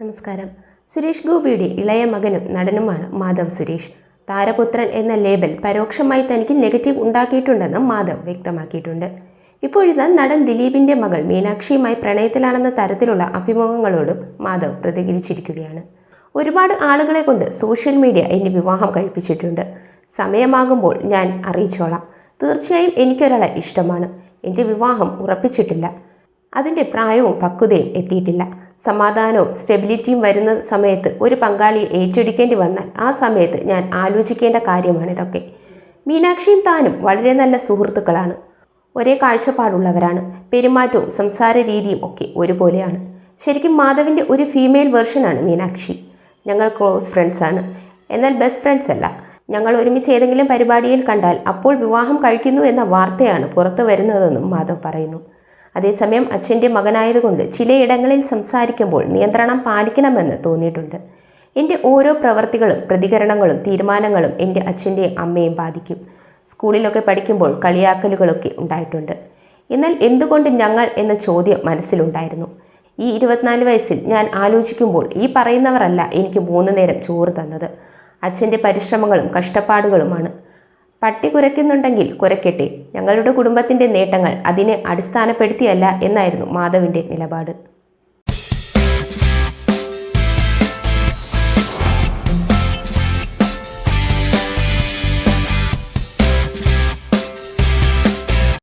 നമസ്കാരം. സുരേഷ് ഗോപിയുടെ ഇളയ മകനും നടനുമാണ് മാധവ് സുരേഷ്. താരപുത്രൻ എന്ന ലേബൽ പരോക്ഷമായി തനിക്ക് നെഗറ്റീവ് ഉണ്ടാക്കിയിട്ടുണ്ടെന്ന് മാധവ് വ്യക്തമാക്കിയിട്ടുണ്ട്. ഇപ്പോഴിതാ നടൻ ദിലീപിന്റെ മകൾ മീനാക്ഷിയുമായി പ്രണയത്തിലാണെന്ന തരത്തിലുള്ള അഭിമുഖങ്ങളോടും മാധവ് പ്രതികരിച്ചിരിക്കുകയാണ്. ഒരുപാട് ആളുകളെ കൊണ്ട് സോഷ്യൽ മീഡിയ എന്നെ വിവാഹം കഴിപ്പിച്ചിട്ടുണ്ട്. സമയമാകുമ്പോൾ ഞാൻ അറിയിച്ചോളാം. തീർച്ചയായും എനിക്കൊരാളെ ഇഷ്ടമാണ്. എന്റെ വിവാഹം ഉറപ്പിച്ചിട്ടില്ല. അതിന്റെ പ്രായവും പക്വതയും എത്തിയിട്ടില്ല. സമാധാനവും സ്റ്റെബിലിറ്റിയും വരുന്ന സമയത്ത് ഒരു പങ്കാളിയെ ഏറ്റെടുക്കേണ്ടി വന്നാൽ ആ സമയത്ത് ഞാൻ ആലോചിക്കേണ്ട കാര്യമാണിതൊക്കെ. മീനാക്ഷിയും താനും വളരെ നല്ല സുഹൃത്തുക്കളാണ്. ഒരേ കാഴ്ചപ്പാടുള്ളവരാണ്. പെരുമാറ്റവും സംസാര രീതിയും ഒക്കെ ഒരുപോലെയാണ്. ശരിക്കും മാധവിന്റെ ഒരു ഫീമെയിൽ വെർഷനാണ് മീനാക്ഷി. ഞങ്ങൾ ക്ലോസ് ഫ്രണ്ട്സാണ് എന്നാൽ ബെസ്റ്റ് ഫ്രണ്ട്സ് അല്ല. ഞങ്ങൾ ഒരുമിച്ച് ഏതെങ്കിലും പരിപാടിയിൽ കണ്ടാൽ അപ്പോൾ വിവാഹം കഴിക്കുന്നു എന്ന വാർത്തയാണ് പുറത്തു വരുന്നതെന്നും മാധവ് പറയുന്നു. അതേസമയം അച്ഛന്റെ മകനായതുകൊണ്ട് ചിലയിടങ്ങളിൽ സംസാരിക്കുമ്പോൾ നിയന്ത്രണം പാലിക്കണമെന്ന് തോന്നിയിട്ടുണ്ട്. എന്റെ ഓരോ പ്രവർത്തികളും പ്രതികരണങ്ങളും തീരുമാനങ്ങളും എന്റെ അച്ഛന്റെയും അമ്മയും ബാധിക്കും. സ്കൂളിലൊക്കെ പഠിക്കുമ്പോൾ കളിയാക്കലുകളൊക്കെ ഉണ്ടായിട്ടുണ്ട്. എന്നാൽ എന്തുകൊണ്ട് ഞങ്ങൾ എന്ന ചോദ്യം മനസ്സിലുണ്ടായിരുന്നു. ഈ ഇരുപത്തിനാല് വയസ്സിൽ ഞാൻ ആലോചിക്കുമ്പോൾ ഈ പറയുന്നവരല്ല എനിക്ക് മൂന്ന് നേരം ചോറ് തന്നത്. അച്ഛന്റെ പരിശ്രമങ്ങളും കഷ്ടപ്പാടുകളുമാണ്. പട്ടി കുരയ്ക്കുന്നുണ്ടെങ്കിൽ കുരയ്ക്കട്ടെ. ഞങ്ങളുടെ കുടുംബത്തിന്റെ നേട്ടങ്ങൾ അതിനെ അടിസ്ഥാനപ്പെടുത്തിയല്ല എന്നായിരുന്നു മാധവിന്റെ നിലപാട്.